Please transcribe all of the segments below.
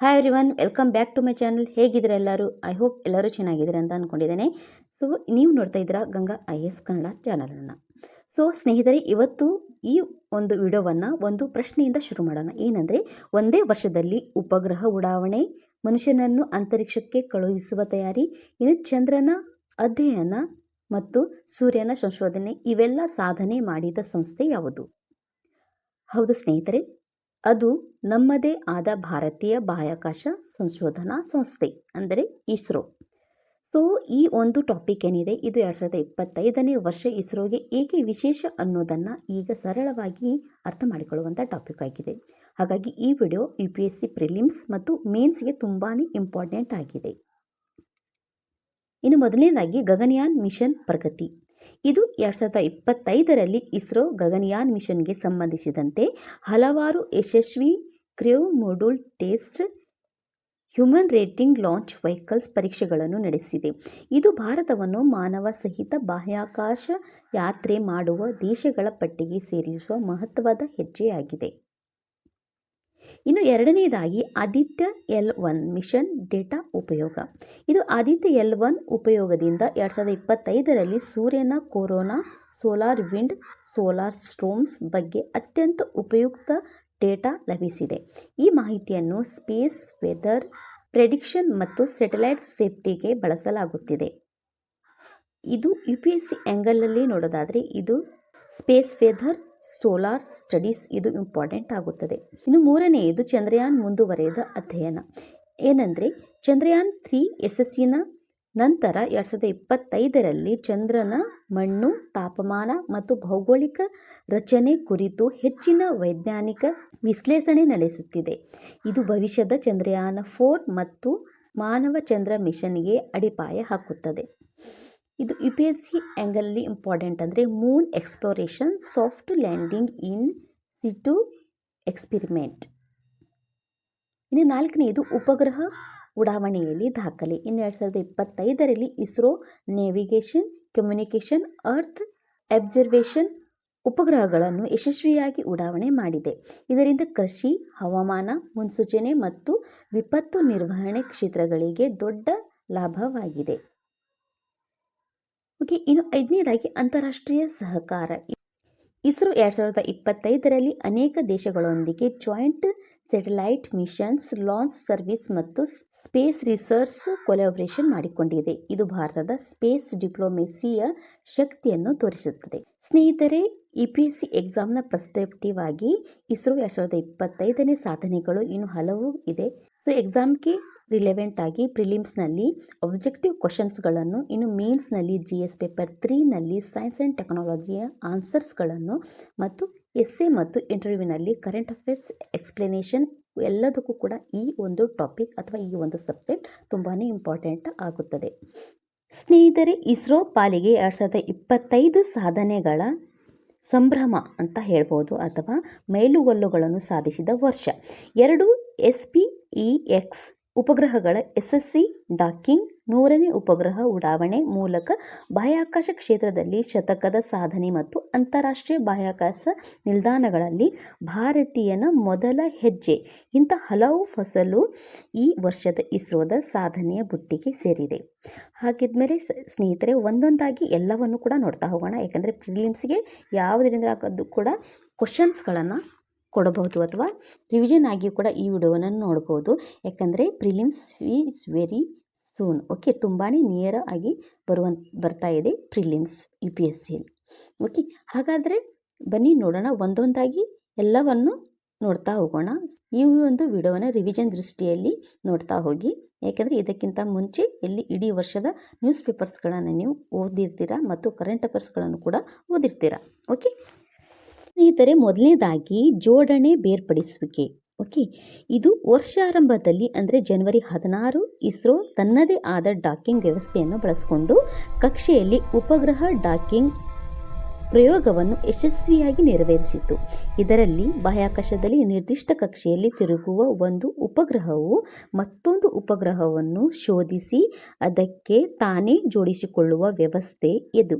Hi everyone welcome back to my channel ಹೇಗಿದ್ರೆ ಎಲ್ಲರೂ? I hope ಎಲ್ಲರೂ ಚೆನ್ನಾಗಿದ್ದೀರಾ ಅಂತ ಅಂದ್ಕೊಂಡಿದ್ದೇನೆ ಸೊ ನೀವು ನೋಡ್ತಾ ಇದ್ದೀರಾ ಗಂಗಾ ಐ ಎಸ್ ಕನ್ನಡ ಚಾನಲನ್ನು ಸೊ ಸ್ನೇಹಿತರೆ, ಇವತ್ತು ಈ ಒಂದು ವಿಡಿಯೋವನ್ನು, ಒಂದು ಪ್ರಶ್ನೆಯಿಂದ ಶುರು ಮಾಡೋಣ. ಏನಂದರೆ, ಒಂದೇ ವರ್ಷದಲ್ಲಿ ಉಪಗ್ರಹ ಉಡಾವಣೆ, ಮನುಷ್ಯನನ್ನು ಅಂತರಿಕ್ಷಕ್ಕೆ ಕಳುಹಿಸುವ ತಯಾರಿ, ಇನ್ನು ಚಂದ್ರನ ಅಧ್ಯಯನ ಮತ್ತು ಸೂರ್ಯನ ಸಂಶೋಧನೆ, ಇವೆಲ್ಲ ಸಾಧನೆ ಮಾಡಿದ ಸಂಸ್ಥೆ ಯಾವುದು? ಹೌದು ಸ್ನೇಹಿತರೆ ಅದು ನಮ್ಮದೇ ಆದ ಭಾರತೀಯ ಬಾಹ್ಯಾಕಾಶ ಸಂಶೋಧನಾ ಸಂಸ್ಥೆ, ಅಂದರೆ ಇಸ್ರೋ. ಸೊ ಈ ಒಂದು ಟಾಪಿಕ್ ಏನಿದೆ? ಇದು ಎರಡು ಸಾವಿರದ ಇಪ್ಪತ್ತೈದನೇ ವರ್ಷ ಇಸ್ರೋಗೆ ಏಕೆ ವಿಶೇಷ ಅನ್ನೋದನ್ನು ಈಗ ಸರಳವಾಗಿ ಅರ್ಥ ಮಾಡಿಕೊಳ್ಳುವಂಥ ಟಾಪಿಕ್ ಆಗಿದೆ. ಹಾಗಾಗಿ ಈ video U P S C prelims ಮತ್ತು ಮೇನ್ಸ್ಗೆ ತುಂಬಾ ಇಂಪಾರ್ಟೆಂಟ್ ಆಗಿದೆ. ಇನ್ನು ಮೊದಲನೇದಾಗಿ ಗಗನಯಾನ್ ಮಿಷನ್ ಪ್ರಗತಿ. ಇದು ಎರಡ್ ಸಾವಿರದ ಇಪ್ಪತ್ತೈದರಲ್ಲಿ ಇಸ್ರೋ ಗಗನಯಾನ್ ಮಿಷನ್ಗೆ ಸಂಬಂಧಿಸಿದಂತೆ ಹಲವಾರು ಯಶಸ್ವಿ crew module test human rating launch vehicles ಪರೀಕ್ಷೆಗಳನ್ನು ನಡೆಸಿದೆ. ಇದು ಭಾರತವನ್ನು ಮಾನವ ಸಹಿತ ಬಾಹ್ಯಾಕಾಶ ಯಾತ್ರೆ ಮಾಡುವ ದೇಶಗಳ ಪಟ್ಟಿಗೆ ಸೇರಿಸುವ ಮಹತ್ವದ ಹೆಜ್ಜೆಯಾಗಿದೆ. ಇನ್ನು ಎರಡನೇದಾಗಿ Aditya L one, mission data ಉಪಯೋಗ. ಇದು ಆದಿತ್ಯ ಎಲ್ ಒನ್ ಉಪಯೋಗದಿಂದ ಎರಡು ಸಾವಿರದ ಇಪ್ಪತ್ತೈದರಲ್ಲಿ ಸೂರ್ಯನ corona solar wind, solar storms ಬಗ್ಗೆ ಅತ್ಯಂತ ಉಪಯುಕ್ತ ಡೇಟಾ ಲಭಿಸಿದೆ. ಈ ಮಾಹಿತಿಯನ್ನು ಸ್ಪೇಸ್, ವೆದರ್, ಪ್ರೆಡಿಕ್ಷನ್ ಮತ್ತು ಸೆಟಲೈಟ್ ಸೇಫ್ಟಿಗೆ ಬಳಸಲಾಗುತ್ತಿದೆ. ಇದು ಯು ಪಿ ಎಸ್ ಸಿ ಆ್ಯಂಗಲಲ್ಲಿ ನೋಡೋದಾದರೆ ಇದು ಸ್ಪೇಸ್, ವೆದರ್ ಸೋಲಾರ್ ಸ್ಟಡೀಸ್ ಇದು ಇಂಪಾರ್ಟೆಂಟ್ ಆಗುತ್ತದೆ. ಇನ್ನು ಮೂರನೆಯದು ಚಂದ್ರಯಾನ್ ಮುಂದುವರೆದ ಅಧ್ಯಯನ. ಏನಂದರೆ, ಚಂದ್ರಯಾನ್ ತ್ರೀ ಯಶಸ್ಸಿನ ನಂತರ ಎರಡು ಸಾವಿರದ ಇಪ್ಪತ್ತೈದರಲ್ಲಿ ಚಂದ್ರನ ಮಣ್ಣು, ತಾಪಮಾನ ಮತ್ತು ಭೌಗೋಳಿಕ ರಚನೆ ಕುರಿತು ಹೆಚ್ಚಿನ ವೈಜ್ಞಾನಿಕ ವಿಶ್ಲೇಷಣೆ ನಡೆಸುತ್ತಿದೆ. ಇದು ಭವಿಷ್ಯದ ಚಂದ್ರಯಾನ ಫೋರ್ ಮತ್ತು ಮಾನವ ಚಂದ್ರ ಮಿಷನ್ಗೆ ಅಡಿಪಾಯ ಹಾಕುತ್ತದೆ. ಇದು ಯು ಪಿ ಎಸ್ ಸಿ ಆ್ಯಂಗಲ್ಲಿ ಇಂಪಾರ್ಟೆಂಟ್ ಅಂದರೆ moon exploration soft landing in situ experiment ಇನ್ನು ನಾಲ್ಕನೆಯದು ಉಪಗ್ರಹ ಉಡಾವಣೆಯಲ್ಲಿ ದಾಖಲೆ. ಇನ್ನು ಎರಡು ಸಾವಿರದ ಇಪ್ಪತ್ತೈದರಲ್ಲಿ ISRO navigation communication earth observation ಉಪಗ್ರಹಗಳನ್ನು ಯಶಸ್ವಿಯಾಗಿ ಉಡಾವಣೆ ಮಾಡಿದೆ. ಇದರಿಂದ ಕೃಷಿ, ಹವಾಮಾನ, ಮುನ್ಸೂಚನೆ ಮತ್ತು ವಿಪತ್ತು ನಿರ್ವಹಣೆ ಕ್ಷೇತ್ರಗಳಿಗೆ ದೊಡ್ಡ ಲಾಭವಾಗಿದೆ. ಓಕೆ, ಇನ್ನು ಐದನೇದಾಗಿ ಅಂತಾರಾಷ್ಟ್ರೀಯ ಸಹಕಾರ. ಇಸ್ರೋ ಎರಡು ಸಾವಿರದ ಇಪ್ಪತ್ತೈದರಲ್ಲಿ ಅನೇಕ ದೇಶಗಳೊಂದಿಗೆ joint satellite missions, launch service ಮತ್ತು ಸ್ಪೇಸ್ ರಿಸರ್ಚ್ ಕೊಲಾಬ್ರೇಷನ್ ಮಾಡಿಕೊಂಡಿದೆ. ಇದು ಭಾರತದ ಸ್ಪೇಸ್ ಡಿಪ್ಲೊಮೆಸಿಯ ಶಕ್ತಿಯನ್ನು ತೋರಿಸುತ್ತದೆ. ಸ್ನೇಹಿತರೆ ಇ ಪಿ ಎಸ್ ಸಿ ಎಕ್ಸಾಮ್ನ ಪರ್ಸ್ಪೆಕ್ಟಿವ್ ಆಗಿ ಇಸ್ರೋ ಎರಡು ಸಾವಿರದ ಇಪ್ಪತ್ತೈದನೇ ಸಾಧನೆಗಳು ಇನ್ನು ಹಲವು ಇದೆ. ಸೊ, ಎಕ್ಸಾಮ್ಗೆ ರಿಲೆವೆಂಟ್ ಆಗಿ ಪ್ರಿಲಿಮ್ಸ್ನಲ್ಲಿ ಒಬ್ಜೆಕ್ಟಿವ್ ಕ್ವಶನ್ಸ್ಗಳನ್ನು ಇನ್ನು ಮೇನ್ಸ್ನಲ್ಲಿ ಜಿ ಎಸ್ ಪೇಪರ್ ತ್ರೀನಲ್ಲಿ ಸೈನ್ಸ್ ಆ್ಯಂಡ್ ಟೆಕ್ನಾಲಜಿಯ ಆನ್ಸರ್ಸ್ಗಳನ್ನು ಮತ್ತು ಎಸ್ ಎ ಮತ್ತು ಇಂಟರ್ವ್ಯೂನಲ್ಲಿ ಕರೆಂಟ್ ಅಫೇರ್ಸ್ ಎಕ್ಸ್ಪ್ಲನೇಷನ್ ಎಲ್ಲದಕ್ಕೂ ಕೂಡ ಈ ಒಂದು ಟಾಪಿಕ್ ಅಥವಾ ಈ ಒಂದು ಸಬ್ಜೆಕ್ಟ್ ತುಂಬಾ ಇಂಪಾರ್ಟೆಂಟ್ ಆಗುತ್ತದೆ. ಸ್ನೇಹಿತರೆ, ಇಸ್ರೋ ಪಾಲಿಗೆ ಎರಡು ಸಾವಿರದ ಇಪ್ಪತ್ತೈದು ಸಾಧನೆಗಳ ಸಂಭ್ರಮ ಅಂತ ಹೇಳ್ಬೋದು ಅಥವಾ ಮೇಲುಗಲ್ಲುಗಳನ್ನು ಸಾಧಿಸಿದ ವರ್ಷ. ಎರಡು ಎಸ್ ಪಿ ಇ ಎಕ್ಸ್ ಉಪಗ್ರಹಗಳ ಯಶಸ್ವಿ ಡಾಕಿಂಗ್ ನೂರನೇ ಉಪಗ್ರಹ ಉಡಾವಣೆ ಮೂಲಕ ಬಾಹ್ಯಾಕಾಶ ಕ್ಷೇತ್ರದಲ್ಲಿ ಶತಕದ ಸಾಧನೆ ಮತ್ತು ಅಂತಾರಾಷ್ಟ್ರೀಯ ಬಾಹ್ಯಾಕಾಶ ನಿಲ್ದಾಣಗಳಲ್ಲಿ ಭಾರತೀಯನ ಮೊದಲ ಹೆಜ್ಜೆ. ಇಂಥ ಹಲವು ಫಸಲು ಈ ವರ್ಷದ ಇಸ್ರೋದ ಸಾಧನೆಯ ಬುಟ್ಟಿಗೆ ಸೇರಿದೆ. ಹಾಗಿದ್ಮೇಲೆ ಸ್ನೇಹಿತರೆ, ಒಂದೊಂದಾಗಿ ಎಲ್ಲವನ್ನು ಕೂಡ ನೋಡ್ತಾ ಹೋಗೋಣ. ಯಾಕಂದರೆ ಪ್ರಿಲಿಮ್ಸ್ಗೆ ಯಾವುದರಿಂದ ಕೂಡ ಕ್ವಶನ್ಸ್ಗಳನ್ನು ಕೊಡಬಹುದು ಅಥವಾ ರಿವಿಷನ್ ಆಗಿಯೂ ಕೂಡ ಈ ವಿಡಿಯೋವನ್ನು ನೋಡ್ಬೋದು. ಯಾಕಂದರೆ prelims is very soon okay ತುಂಬಾ ನಿಯರ್ ಆಗಿ ಬರುವಂತ ಬರ್ತಾ ಇದೆ ಪ್ರಿಲಿಮ್ಸ್ ಯು ಪಿ ಎಸ್ ಸಿಯಲ್ಲಿ ಓಕೆ ಹಾಗಾದರೆ ಬನ್ನಿ ನೋಡೋಣ ಒಂದೊಂದಾಗಿ ಎಲ್ಲವನ್ನು ನೋಡ್ತಾ ಹೋಗೋಣ. ಈ ಒಂದು ವಿಡಿಯೋವನ್ನು ರಿವಿಷನ್ ದೃಷ್ಟಿಯಲ್ಲಿ ನೋಡ್ತಾ ಹೋಗಿ. ಯಾಕೆಂದರೆ ಇದಕ್ಕಿಂತ ಮುಂಚೆ ಎಲ್ಲಿ ಇಡೀ ವರ್ಷದ ನ್ಯೂಸ್ ಪೇಪರ್ಸ್ಗಳನ್ನು ನೀವು ಓದಿರ್ತೀರಾ ಮತ್ತು ಕರೆಂಟ್ ಅಫೇರ್ಸ್ಗಳನ್ನು ಕೂಡ ಓದಿರ್ತೀರಾ. ಓಕೆ ಸ್ನೇಹಿತರೆ, ಮೊದಲನೇದಾಗಿ ಜೋಡಣೆ ಬೇರ್ಪಡಿಸುವಿಕೆ. ಓಕೆ, ಇದು ವರ್ಷಾರಂಭದಲ್ಲಿ ಅಂದರೆ ಜನವರಿ ಹದಿನಾರು ಇಸ್ರೋ ತನ್ನದೇ ಆದ ಡಾಕಿಂಗ್ ವ್ಯವಸ್ಥೆಯನ್ನು ಬಳಸಿಕೊಂಡು ಕಕ್ಷೆಯಲ್ಲಿ ಉಪಗ್ರಹ ಡಾಕಿಂಗ್ ಪ್ರಯೋಗವನ್ನು ಯಶಸ್ವಿಯಾಗಿ ನೆರವೇರಿಸಿತು ಇದರಲ್ಲಿ ಬಾಹ್ಯಾಕಾಶದಲ್ಲಿ ನಿರ್ದಿಷ್ಟ ಕಕ್ಷೆಯಲ್ಲಿ ತಿರುಗುವ ಒಂದು ಉಪಗ್ರಹವು ಮತ್ತೊಂದು ಉಪಗ್ರಹವನ್ನು ಶೋಧಿಸಿ ಅದಕ್ಕೆ ತಾನೇ ಜೋಡಿಸಿಕೊಳ್ಳುವ ವ್ಯವಸ್ಥೆ ಇದು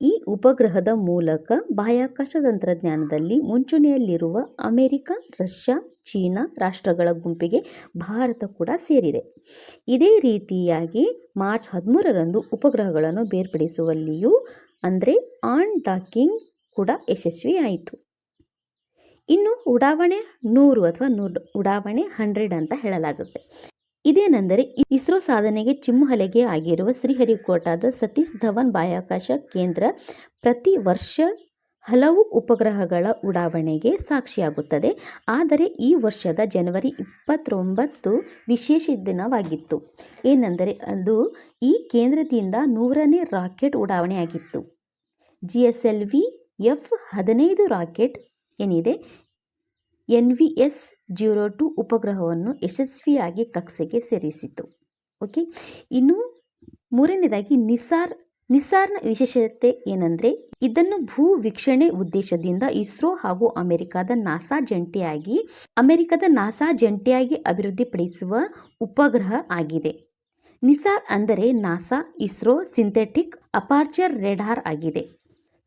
ಈ ಉಪಗ್ರಹದ ಮೂಲಕ ಬಾಹ್ಯಾಕಾಶ ತಂತ್ರಜ್ಞಾನದಲ್ಲಿ ಮುಂಚೂಣಿಯಲ್ಲಿರುವ ಅಮೆರಿಕ, ರಷ್ಯಾ, ಚೀನಾ ರಾಷ್ಟ್ರಗಳ ಗುಂಪಿಗೆ ಭಾರತ ಕೂಡ ಸೇರಿದೆ. ಇದೇ ರೀತಿಯಾಗಿ ಮಾರ್ಚ್ ಹದಿಮೂರರಂದು ಉಪಗ್ರಹಗಳನ್ನು ಬೇರ್ಪಡಿಸುವಲ್ಲಿಯೂ ಅಂದರೆ ಆನ್ ಡಾಕಿಂಗ್ ಕೂಡ ಯಶಸ್ವಿಯಾಯಿತು. ಇನ್ನು ಉಡಾವಣೆ ನೂರು ಅಥವಾ ನೂರು ಉಡಾವಣೆ ಹಂಡ್ರೆಡ್ ಅಂತ ಹೇಳಲಾಗುತ್ತೆ. ಇದೇನೆಂದರೆ ಇಸ್ರೋ ಸಾಧನೆಗೆ ಚಿಮ್ಮುಹಲೆಗೆ ಆಗಿರುವ ಶ್ರೀಹರಿಕೋಟಾದ ಸತೀಶ್ ಧವನ್ ಬಾಹ್ಯಾಕಾಶ ಕೇಂದ್ರ ಪ್ರತಿ ವರ್ಷ ಹಲವು ಉಪಗ್ರಹಗಳ ಉಡಾವಣೆಗೆ ಸಾಕ್ಷಿಯಾಗುತ್ತದೆ. ಆದರೆ ಈ ವರ್ಷದ ಜನವರಿ ಇಪ್ಪತ್ತೊಂಬತ್ತು ವಿಶೇಷ ದಿನವಾಗಿತ್ತು. ಏನೆಂದರೆ ಅದು ಈ ಕೇಂದ್ರದಿಂದ ನೂರನೇ rocket ಉಡಾವಣೆಯಾಗಿತ್ತು. G S L V F ಹದಿನೈದು ರಾಕೆಟ್ ಏನಿದೆ? N V S zero two ಉಪಗ್ರಹವನ್ನು ಯಶಸ್ವಿಯಾಗಿ ಕಕ್ಷೆಗೆ ಸೇರಿಸಿತು. ಓಕೆ, ಇನ್ನು ಮೂರನೇದಾಗಿ ನಿಸಾರ್, ನಿಸಾರ್ನ ವಿಶೇಷತೆ ಏನಂದರೆ, ಇದನ್ನು ಭೂ ವೀಕ್ಷಣೆ ಉದ್ದೇಶದಿಂದ ಇಸ್ರೋ ಹಾಗೂ ಅಮೆರಿಕದ ನಾಸಾ ಜಂಟಿಯಾಗಿ, ಅಮೆರಿಕದ ನಾಸಾ ಜಂಟಿಯಾಗಿ ಅಭಿವೃದ್ಧಿಪಡಿಸುವ ಉಪಗ್ರಹ ಆಗಿದೆ. ನಿಸಾರ್ ಅಂದರೆ NASA, ISRO, synthetic, aperture radar ಆಗಿದೆ.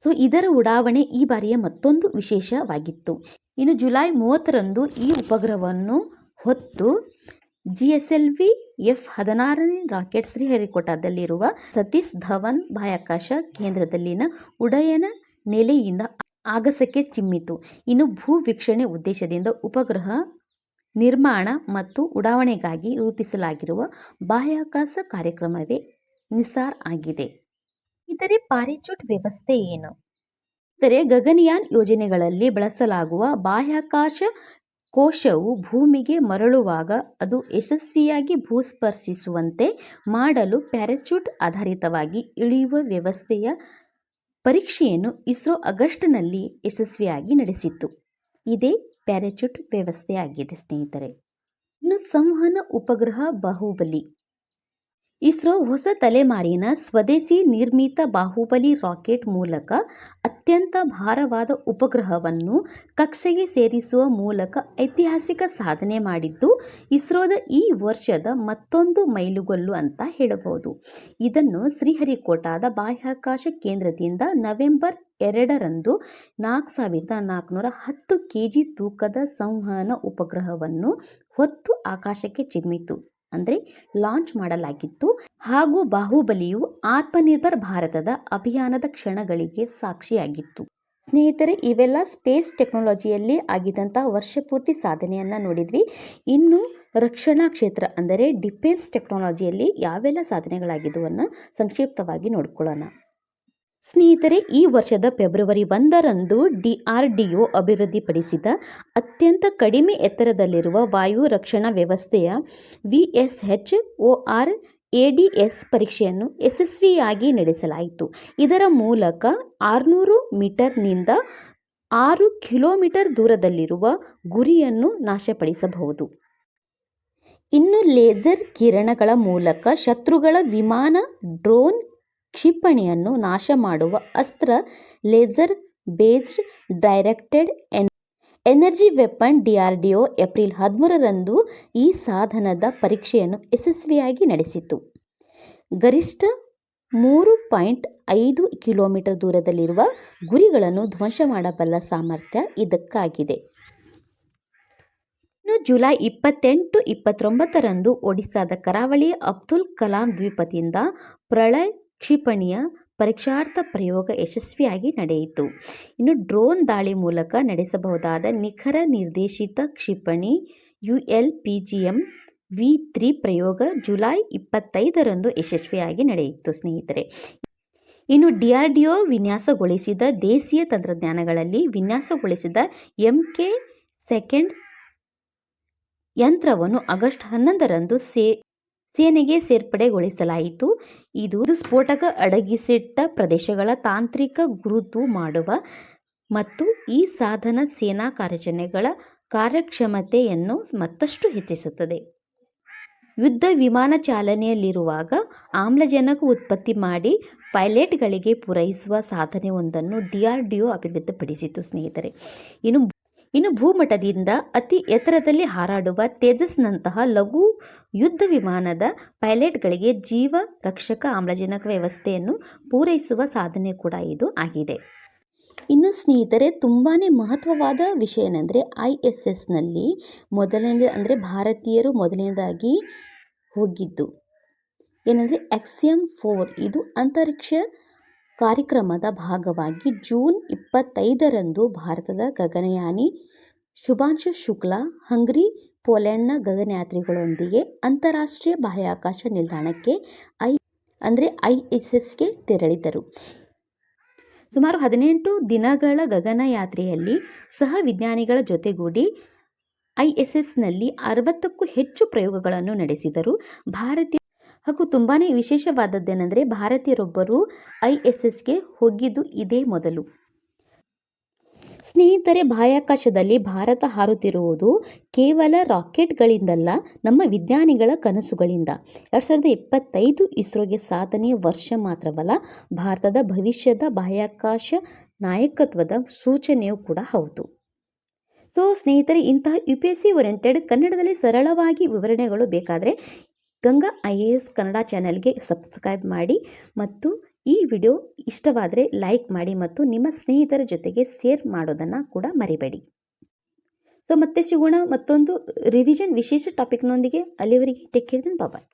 ಸೊ, ಇದರ ಉಡಾವಣೆ ಈ ಬಾರಿಯ ಮತ್ತೊಂದು ವಿಶೇಷವಾಗಿತ್ತು. ಇನ್ನು ಜುಲೈ ಮೂವತ್ತರಂದು ಈ ಉಪಗ್ರಹವನ್ನು ಹೊತ್ತು G S L V F ಹದಿನಾರನೇ ರಾಕೆಟ್ ಶ್ರೀಹರಿಕೋಟಾದಲ್ಲಿರುವ ಸತೀಶ್ ಧವನ್ ಬಾಹ್ಯಾಕಾಶ ಕೇಂದ್ರದಲ್ಲಿನ ಉಡಯನ ನೆಲೆಯಿಂದ ಆಗಸಕ್ಕೆ ಚಿಮ್ಮಿತು. ಇನ್ನು ಭೂ ವೀಕ್ಷಣೆ ಉದ್ದೇಶದಿಂದ ಉಪಗ್ರಹ ನಿರ್ಮಾಣ ಮತ್ತು ಉಡಾವಣೆಗಾಗಿ ರೂಪಿಸಲಾಗಿರುವ ಬಾಹ್ಯಾಕಾಶ ಕಾರ್ಯಕ್ರಮವೇ ನಿಸಾರ್ ಆಗಿದೆ. ಇದರ ಪಾರಿಚೂಟ್ ವ್ಯವಸ್ಥೆ ಏನು? ಇತರೆ ಗಗನಯಾನ್ ಯೋಜನೆಗಳಲ್ಲಿ ಬಳಸಲಾಗುವ ಬಾಹ್ಯಾಕಾಶ ಕೋಶವು ಭೂಮಿಗೆ ಮರಳುವಾಗ ಅದು ಯಶಸ್ವಿಯಾಗಿ ಭೂಸ್ಪರ್ಶಿಸುವಂತೆ ಮಾಡಲು ಪ್ಯಾರಾಚೂಟ್ ಆಧಾರಿತವಾಗಿ ಇಳಿಯುವ ವ್ಯವಸ್ಥೆಯ ಪರೀಕ್ಷೆಯನ್ನು ಇಸ್ರೋ ಆಗಸ್ಟ್ನಲ್ಲಿ ಯಶಸ್ವಿಯಾಗಿ ನಡೆಸಿತ್ತು. ಇದೇ ಪ್ಯಾರಾಚೂಟ್ ವ್ಯವಸ್ಥೆಯಾಗಿದೆ ಸ್ನೇಹಿತರೆ. ಇನ್ನು ಸಂವಹನ ಉಪಗ್ರಹ ಬಾಹುಬಲಿ. ಇಸ್ರೋ ಹೊಸ ತಲೆಮಾರಿನ ಸ್ವದೇಶಿ ನಿರ್ಮಿತ ಬಾಹುಬಲಿ ರಾಕೆಟ್ ಮೂಲಕ ಅತ್ಯಂತ ಭಾರವಾದ ಉಪಗ್ರಹವನ್ನು ಕಕ್ಷೆಗೆ ಸೇರಿಸುವ ಮೂಲಕ ಐತಿಹಾಸಿಕ ಸಾಧನೆ ಮಾಡಿದ್ದು, ಇಸ್ರೋದ ಈ ವರ್ಷದ ಮತ್ತೊಂದು ಮೈಲುಗಲ್ಲು ಅಂತ ಹೇಳಬಹುದು. ಇದನ್ನು ಶ್ರೀಹರಿಕೋಟಾದ ಬಾಹ್ಯಾಕಾಶ ಕೇಂದ್ರದಿಂದ ನವೆಂಬರ್ ಎರಡರಂದು ನಾಲ್ಕು ಸಾವಿರದ ನಾಲ್ಕುನೂರ ಹತ್ತು ಕೆ ಜಿ ತೂಕದ ಸಂವಹನ ಉಪಗ್ರಹವನ್ನು ಹೊತ್ತು ಆಕಾಶಕ್ಕೆ ಚಿಮ್ಮಿತು. ಅಂದರೆ ಲಾಂಚ್ ಮಾಡಲಾಗಿತ್ತು. ಹಾಗೂ ಬಾಹುಬಲಿಯು ಆತ್ಮನಿರ್ಭರ್ ಭಾರತದ ಅಭಿಯಾನದ ಕ್ಷಣಗಳಿಗೆ ಸಾಕ್ಷಿಯಾಗಿತ್ತು. ಸ್ನೇಹಿತರೆ, ಇವೆಲ್ಲ ಸ್ಪೇಸ್ ಟೆಕ್ನಾಲಜಿಯಲ್ಲಿ ಆಗಿದ್ದಂಥ ವರ್ಷಪೂರ್ತಿ ಸಾಧನೆಯನ್ನು ನೋಡಿದ್ವಿ. ಇನ್ನು ರಕ್ಷಣಾ ಕ್ಷೇತ್ರ ಅಂದರೆ ಡಿಫೆನ್ಸ್ ಟೆಕ್ನಾಲಜಿಯಲ್ಲಿ ಯಾವೆಲ್ಲ ಸಾಧನೆಗಳಾಗಿದ್ದುವನ್ನು ಸಂಕ್ಷಿಪ್ತವಾಗಿ ನೋಡ್ಕೊಳ್ಳೋಣ. ಸ್ನೇಹಿತರೆ, ಈ ವರ್ಷದ ಫೆಬ್ರವರಿ ಒಂದರಂದು ಡಿ ಆರ್ ಡಿ ಒ ಅಭಿವೃದ್ಧಿಪಡಿಸಿದ ಅತ್ಯಂತ ಕಡಿಮೆ ಎತ್ತರದಲ್ಲಿರುವ ವಾಯು ರಕ್ಷಣಾ ವ್ಯವಸ್ಥೆಯ V S H O R A D S ಪರೀಕ್ಷೆಯನ್ನು ಯಶಸ್ವಿಯಾಗಿ ನಡೆಸಲಾಯಿತು. ಇದರ ಮೂಲಕ ಆರುನೂರು ಮೀಟರ್ನಿಂದ ಆರು ಕಿಲೋಮೀಟರ್ ದೂರದಲ್ಲಿರುವ ಗುರಿಯನ್ನು ನಾಶಪಡಿಸಬಹುದು. ಇನ್ನು ಲೇಸರ್ ಕಿರಣಗಳ ಮೂಲಕ ಶತ್ರುಗಳ ವಿಮಾನ, ಡ್ರೋನ್ ಕ್ಷಿಪಣಿಯನ್ನು ನಾಶ ಮಾಡುವ ಅಸ್ತ್ರ laser based directed N, energy weapon DRDO April ಹದಿಮೂರರಂದು ಈ ಸಾಧನದ ಪರೀಕ್ಷೆಯನ್ನು ಯಶಸ್ವಿಯಾಗಿ ನಡೆಸಿತು. ಗರಿಷ್ಠ ಮೂರು ಪಾಯಿಂಟ್ ಐದು ಕಿಲೋಮೀಟರ್ ದೂರದಲ್ಲಿರುವ ಗುರಿಗಳನ್ನು ಧ್ವಂಸ ಮಾಡಬಲ್ಲ ಸಾಮರ್ಥ್ಯ ಇದಕ್ಕಾಗಿದೆ. ಇನ್ನು ಜುಲೈ ಇಪ್ಪತ್ತೆಂಟು ಇಪ್ಪತ್ತೊಂಬತ್ತರಂದು ಒಡಿಸ್ಸಾದ ಕರಾವಳಿಯ ಅಬ್ದುಲ್ ಕಲಾಂ ದ್ವೀಪದಿಂದ ಪ್ರಳಯ್ ಕ್ಷಿಪಣಿಯ ಪರೀಕ್ಷಾರ್ಥ ಪ್ರಯೋಗ ಯಶಸ್ವಿಯಾಗಿ ನಡೆಯಿತು. ಇನ್ನು ಡ್ರೋನ್ ದಾಳಿ ಮೂಲಕ ನಡೆಸಬಹುದಾದ ನಿಖರ ನಿರ್ದೇಶಿತ ಕ್ಷಿಪಣಿ U L P G M V three ಪ್ರಯೋಗ ಜುಲೈ ಇಪ್ಪತ್ತೈದರಂದು ಯಶಸ್ವಿಯಾಗಿ ನಡೆಯಿತು ಸ್ನೇಹಿತರೆ. ಇನ್ನು ಡಿ ಆರ್ ಡಿ ಒ ವಿನ್ಯಾಸಗೊಳಿಸಿದ ದೇಶೀಯ ತಂತ್ರಜ್ಞಾನಗಳಲ್ಲಿ ವಿನ್ಯಾಸಗೊಳಿಸಿದ ಎಂ ಕೆ ಸೆಕೆಂಡ್ ಯಂತ್ರವನ್ನು ಆಗಸ್ಟ್ ಹನ್ನೊಂದರಂದು ಸೇ ಸೇನೆಗೆ ಸೇರ್ಪಡೆಗೊಳಿಸಲಾಯಿತು. ಇದು ಸ್ಫೋಟಕ ಅಡಗಿಸಿಟ್ಟ ಪ್ರದೇಶಗಳ ತಾಂತ್ರಿಕ ಗುರುತು ಮಾಡುವ ಮತ್ತು ಈ ಸಾಧನ ಸೇನಾ ಕಾರ್ಯಾಚರಣೆಗಳ ಕಾರ್ಯಕ್ಷಮತೆಯನ್ನು ಮತ್ತಷ್ಟು ಹೆಚ್ಚಿಸುತ್ತದೆ. ಯುದ್ಧ ವಿಮಾನ ಚಾಲನೆಯಲ್ಲಿರುವಾಗ ಆಮ್ಲಜನಕ ಉತ್ಪತ್ತಿ ಮಾಡಿ ಪೈಲಟ್ಗಳಿಗೆ ಪೂರೈಸುವ ಸಾಧನವೊಂದನ್ನು ಡಿ ಆರ್ ಡಿ ಅಭಿವೃದ್ಧಿಪಡಿಸಿತು ಸ್ನೇಹಿತರೆ. ಇನ್ನು ಇನ್ನು ಭೂಮಟ್ಟದಿಂದ ಅತಿ ಎತ್ತರದಲ್ಲಿ ಹಾರಾಡುವ ತೇಜಸ್ನಂತಹ ಲಘು ಯುದ್ಧ ವಿಮಾನದ ಪೈಲಟ್ಗಳಿಗೆ ಜೀವ ರಕ್ಷಕ ಆಮ್ಲಜನಕ ವ್ಯವಸ್ಥೆಯನ್ನು ಪೂರೈಸುವ ಸಾಧನೆ ಕೂಡ ಇದು ಆಗಿದೆ. ಇನ್ನು ಸ್ನೇಹಿತರೆ ತುಂಬಾ ಮಹತ್ವವಾದ ವಿಷಯ ಏನಂದರೆ ಐ ಎಸ್ ಎಸ್ನಲ್ಲಿ ಮೊದಲನೇ ಅಂದರೆ ಭಾರತೀಯರು ಮೊದಲನೇದಾಗಿ ಹೋಗಿದ್ದು. ಏನಂದರೆ ಎಕ್ಸಿಯಂ ಫೋರ್ ಇದು ಅಂತರಿಕ್ಷ ಕಾರ್ಯಕ್ರಮದ ಭಾಗವಾಗಿ ಜೂನ್ ಇಪ್ಪತ್ತೈದರಂದು ಭಾರತದ ಗಗನಯಾನಿ ಶುಭಾಂಶು ಶುಕ್ಲಾ, ಹಂಗರಿ, ಪೋಲೆಂಡ್ನ ಗಗನಯಾತ್ರಿಗಳೊಂದಿಗೆ ಅಂತಾರಾಷ್ಟ್ರೀಯ ಬಾಹ್ಯಾಕಾಶ ನಿಲ್ದಾಣಕ್ಕೆ ಐ ಅಂದರೆ ಐ ಎಸ್ ಎಸ್ಗೆ ತೆರಳಿದರು. ಸುಮಾರು ಹದಿನೆಂಟು ದಿನಗಳ ಗಗನಯಾತ್ರೆಯಲ್ಲಿ ಸಹ ವಿಜ್ಞಾನಿಗಳ ಜೊತೆಗೂಡಿ ಐ ಎಸ್ ಎಸ್ನಲ್ಲಿ ಅರವತ್ತಕ್ಕೂ ಹೆಚ್ಚು ಪ್ರಯೋಗಗಳನ್ನು ನಡೆಸಿದರು. ಭಾರತೀಯ ಹಾಗೂ ತುಂಬಾ ವಿಶೇಷವಾದದ್ದೇನೆಂದರೆ ಭಾರತೀಯರೊಬ್ಬರು ಐ ಎಸ್ ಎಸ್ಗೆ ಹೋಗಿದ್ದು ಇದೇ ಮೊದಲು. ಸ್ನೇಹಿತರೆ, ಬಾಹ್ಯಾಕಾಶದಲ್ಲಿ ಭಾರತ ಹಾರುತ್ತಿರುವುದು ಕೇವಲ ರಾಕೆಟ್ಗಳಿಂದಲ್ಲ, ನಮ್ಮ ವಿಜ್ಞಾನಿಗಳ ಕನಸುಗಳಿಂದ. ಎರಡು ಸಾವಿರದ ಇಪ್ಪತ್ತೈದು ಇಸ್ರೋಗೆ ಸಾಧನೆಯ ವರ್ಷ ಮಾತ್ರವಲ್ಲ, ಭಾರತದ ಭವಿಷ್ಯದ ಬಾಹ್ಯಾಕಾಶ ನಾಯಕತ್ವದ ಸೂಚನೆಯೂ ಕೂಡ ಹೌದು. ಸೊ ಸ್ನೇಹಿತರೆ, ಇಂತಹ U P S C oriented ಕನ್ನಡದಲ್ಲಿ ಸರಳವಾಗಿ ವಿವರಣೆಗಳು ಬೇಕಾದರೆ Ganga I A S Kannada ಚಾನೆಲ್ಗೆ ಸಬ್ಸ್ಕ್ರೈಬ್ ಮಾಡಿ ಮತ್ತು ಈ ವಿಡಿಯೋ ಇಷ್ಟವಾದರೆ ಲೈಕ್ ಮಾಡಿ ಮತ್ತು ನಿಮ್ಮ ಸ್ನೇಹಿತರ ಜೊತೆಗೆ ಶೇರ್ ಮಾಡೋದನ್ನು ಕೂಡ ಮರಿಬೇಡಿ. ಸೊ, ಮತ್ತೆ ಸಿಗೋಣ ಮತ್ತೊಂದು ರಿವಿಷನ್ ವಿಶೇಷ ಟಾಪಿಕ್ನೊಂದಿಗೆ ಅಲ್ಲಿವರೆಗೆ ಟೇಕ್ ಕೇರ್ ಬಾಯ್